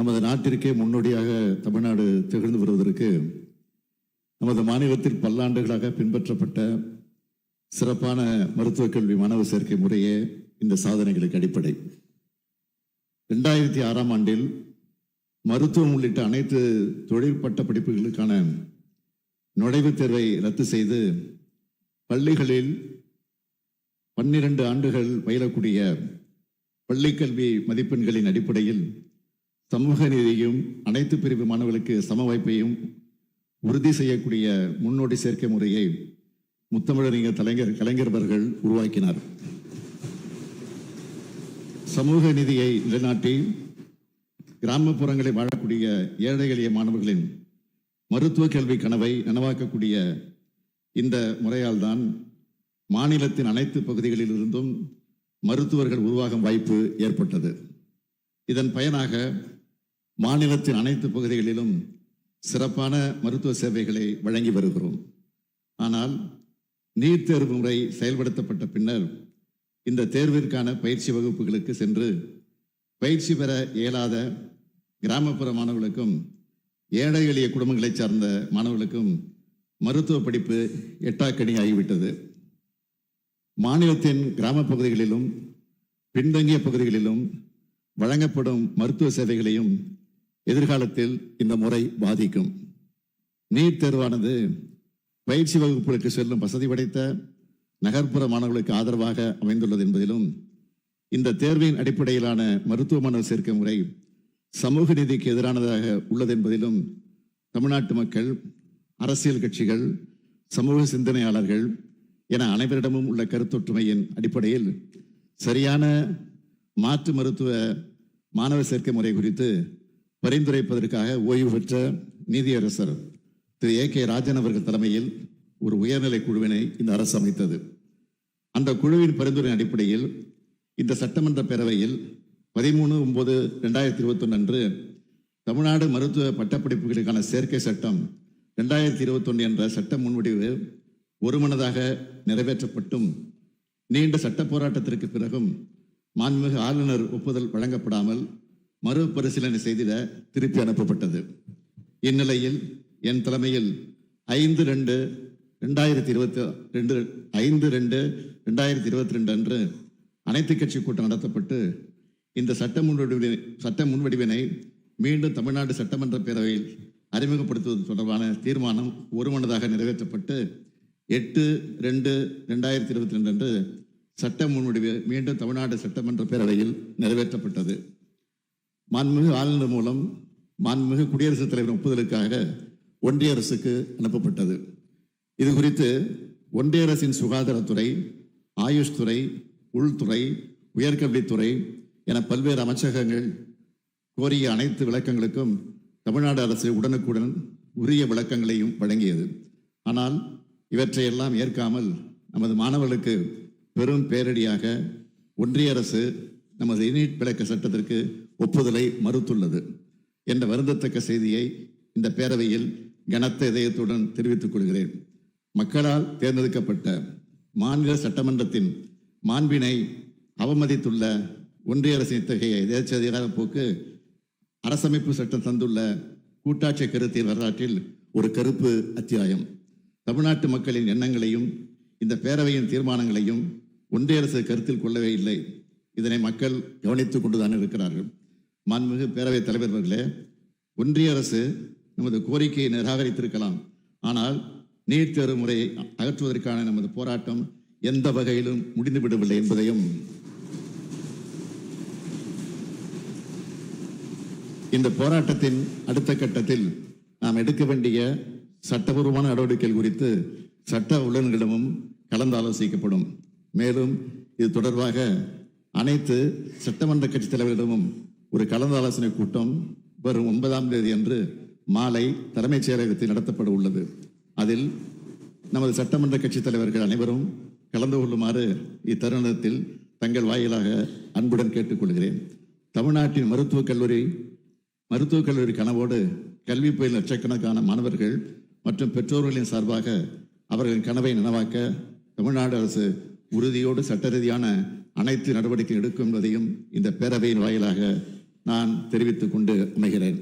நமது நாட்டிற்கே முன்னோடியாக தமிழ்நாடு திகழ்ந்து வருவதற்கு நமது மாநிலத்தில் பல்லாண்டுகளாக பின்பற்றப்பட்ட சிறப்பான மருத்துவக் கல்வி மாணவர் சேர்க்கை முறையே இந்த சாதனைகளுக்கு அடிப்படை. ரெண்டாயிரத்தி ஆறாம் ஆண்டில் மருத்துவம் உள்ளிட்ட அனைத்து தொழிற்பட்ட படிப்புகளுக்கான நுழைவுத் தேர்வை ரத்து செய்து பள்ளிகளில் பன்னிரண்டு ஆண்டுகள் பயிலக்கூடிய பள்ளிக்கல்வி மதிப்பெண்களின் அடிப்படையில் சமூக நீதியும் அனைத்து பிரிவு மாணவர்களுக்கு சம வாய்ப்பையும் உறுதி செய்யக்கூடிய முன்னோடி சேர்க்கை முறையை முத்தமிழறிஞர் கலைஞர் கலைஞர் அவர்கள் உருவாக்கினார். சமூக நிதியை நிலைநாட்டி கிராமப்புறங்களில் வாழக்கூடிய ஏழை எளிய மாணவர்களின் மருத்துவ கல்வி கனவை நனவாக்கக்கூடிய இந்த முறையால் தான் மாநிலத்தின் அனைத்து பகுதிகளிலிருந்தும் மருத்துவர்கள் உருவாகும் வாய்ப்பு ஏற்பட்டது. இதன் பயனாக மாநிலத்தின் அனைத்து பகுதிகளிலும் சிறப்பான மருத்துவ சேவைகளை வழங்கி வருகிறோம். ஆனால் நீட் தேர்வு முறை செயல்படுத்தப்பட்ட பின்னர் இந்த தேர்விற்கான பயிற்சி வகுப்புகளுக்கு சென்று பயிற்சி பெற இயலாத கிராமப்புற மாணவர்களுக்கும் ஏழை எளிய குடும்பங்களைச் சார்ந்த மாணவர்களுக்கும் மருத்துவ படிப்பு எட்டாக்கணி ஆகிவிட்டது. மாநிலத்தின் கிராம பகுதிகளிலும் பின்தங்கிய பகுதிகளிலும் வழங்கப்படும் மருத்துவ சேவைகளையும் எதிர்காலத்தில் இந்த முறை பாதிக்கும். நீட் தேர்வானது பயிற்சி வகுப்புகளுக்கு செல்லும் வசதி படைத்த நகர்ப்புற மாணவர்களுக்கு ஆதரவாக அமைந்துள்ளது என்பதிலும் இந்த தேர்வின் அடிப்படையிலான மருத்துவ மாணவர் சேர்க்கை முறை சமூக நீதிக்கு எதிரானதாக உள்ளது என்பதிலும் தமிழ்நாட்டு மக்கள் அரசியல் கட்சிகள் சமூக சிந்தனையாளர்கள் என அனைவரிடமும் உள்ள கருத்தொற்றுமையின் அடிப்படையில் சரியான மாற்று மருத்துவ மாணவர் சேர்க்கை முறை குறித்து பரிந்துரைப்பதற்காக ஓய்வு பெற்ற நீதியரசர் திரு ஏ கே ராஜன் அவர்கள் தலைமையில் ஒரு உயர்நிலை குழுவினை இந்த அரசு அமைத்தது. அந்த குழுவின் பரிந்துரை அடிப்படையில் இந்த சட்டமன்ற பேரவையில் பதிமூணு ஒன்பது ரெண்டாயிரத்தி இருபத்தொன்று அன்று தமிழ்நாடு மருத்துவ பட்டப்படிப்புகளுக்கான சேர்க்கை சட்டம் ரெண்டாயிரத்தி இருபத்தொன்று என்ற சட்ட முன்வடிவு ஒருமனதாக நிறைவேற்றப்பட்டும். நீண்ட சட்ட போராட்டத்திற்கு பிறகும் மாண்புமிகு ஆளுநர் ஒப்புதல் வழங்கப்படாமல் மறுபரிசீலனை செய்திட திருப்பி அனுப்பப்பட்டது. இந்நிலையில் என் தலைமையில் ஐந்து ரெண்டு ரெண்டாயிரத்தி இருபத்தி ரெண்டு ஐந்து ரெண்டு ரெண்டாயிரத்தி இருபத்தி ரெண்டு அன்று அனைத்து கட்சி கூட்டம் நடத்தப்பட்டு இந்த சட்ட முன்வடிவினை சட்ட முன்வடிவினை மீண்டும் தமிழ்நாடு சட்டமன்ற பேரவையில் அறிமுகப்படுத்துவது தொடர்பான தீர்மானம் ஒருமனதாக நிறைவேற்றப்பட்டு எட்டு ரெண்டு ரெண்டாயிரத்தி இருபத்தி ரெண்டு அன்று சட்ட முன்வடிவு மீண்டும் தமிழ்நாடு சட்டமன்ற பேரவையில் நிறைவேற்றப்பட்டது. மாண்புமிகு ஆளுநர் மூலம் மாண்புமிகு குடியரசுத் தலைவர் ஒப்புதலுக்காக ஒன்றிய அரசுக்கு அனுப்பப்பட்டது. இது குறித்து ஒன்றிய அரசின் சுகாதாரத்துறை ஆயுஷ் துறை உள்துறை உயர்கல்வித்துறை என பல்வேறு அமைச்சகங்கள் கோரிய அனைத்து விளக்கங்களுக்கும் தமிழ்நாடு அரசு உடனுக்குடன் உரிய விளக்கங்களையும் வழங்கியது. ஆனால் இவற்றையெல்லாம் ஏற்காமல் நமது மாணவர்களுக்கு பெரும் பேரடியாக ஒன்றிய அரசு நமது இனிட் விளக்க சட்டத்திற்கு ஒப்புதலை மறுத்துள்ளது என்ற வருந்தத்தக்க செய்தியை இந்த பேரவையில் கனத்த இதயத்துடன் தெரிவித்துக் கொள்கிறேன். மக்களால் தேர்ந்தெடுக்கப்பட்ட மாநில சட்டமன்றத்தின் மாண்பினை அவமதித்துள்ள ஒன்றிய அரசின் இத்தகைய எதேச்சதிகார போக்கு அரசமைப்பு சட்டம் தந்துள்ள கூட்டாட்சி கருத்தின் வரலாற்றில் ஒரு கருப்பு அத்தியாயம். தமிழ்நாட்டு மக்களின் எண்ணங்களையும் இந்த பேரவையின் தீர்மானங்களையும் ஒன்றிய அரசு கருத்தில் கொள்ளவே இல்லை. இதனை மக்கள் கவனித்துக் கொண்டுதான் இருக்கிறார்கள். மாண்புமிகு பேரவைத் தலைவர் அவர்களே ஒன்றிய அரசு நமது கோரிக்கையை நிராகரித்திருக்கலாம். ஆனால் நீட் தேர்வு முறையை அகற்றுவதற்கான நமது போராட்டம் எந்த வகையிலும் முடிந்துவிடவில்லை என்பதையும் இந்த போராட்டத்தின் அடுத்த கட்டத்தில் நாம் எடுக்க வேண்டிய சட்டபூர்வமான நடவடிக்கைகள் குறித்து சட்ட உள்ளன்களிடமும் கலந்து ஆலோசிக்கப்படும் மேலும் இது தொடர்பாக அனைத்து சட்டமன்ற கட்சித் தலைவர்களிடமும் ஒரு கலந்தாலோசனை கூட்டம் வரும் ஒன்பதாம் தேதி அன்று மாலை தலைமைச் செயலகத்தில் நடத்தப்பட உள்ளது. அதில் நமது சட்டமன்ற கட்சித் தலைவர்கள் அனைவரும் கலந்து கொள்ளுமாறு இத்தருணத்தில் தங்கள் வாயிலாக அன்புடன் கேட்டுக்கொள்கிறேன். தமிழ்நாட்டின் மருத்துவக் கல்லூரி மருத்துவக் கல்லூரி கனவோடு கல்வி பயில் லட்சக்கணக்கான மாணவர்கள் மற்றும் பெற்றோர்களின் சார்பாக அவர்களின் கனவை நனவாக்க தமிழ்நாடு அரசு உறுதியோடு சட்ட ரீதியான அனைத்து நடவடிக்கை எடுக்கும் என்பதையும் இந்த பேரவையின் வாயிலாக நான் தெரிவித்துக் கொண்டு அமைகிறேன்.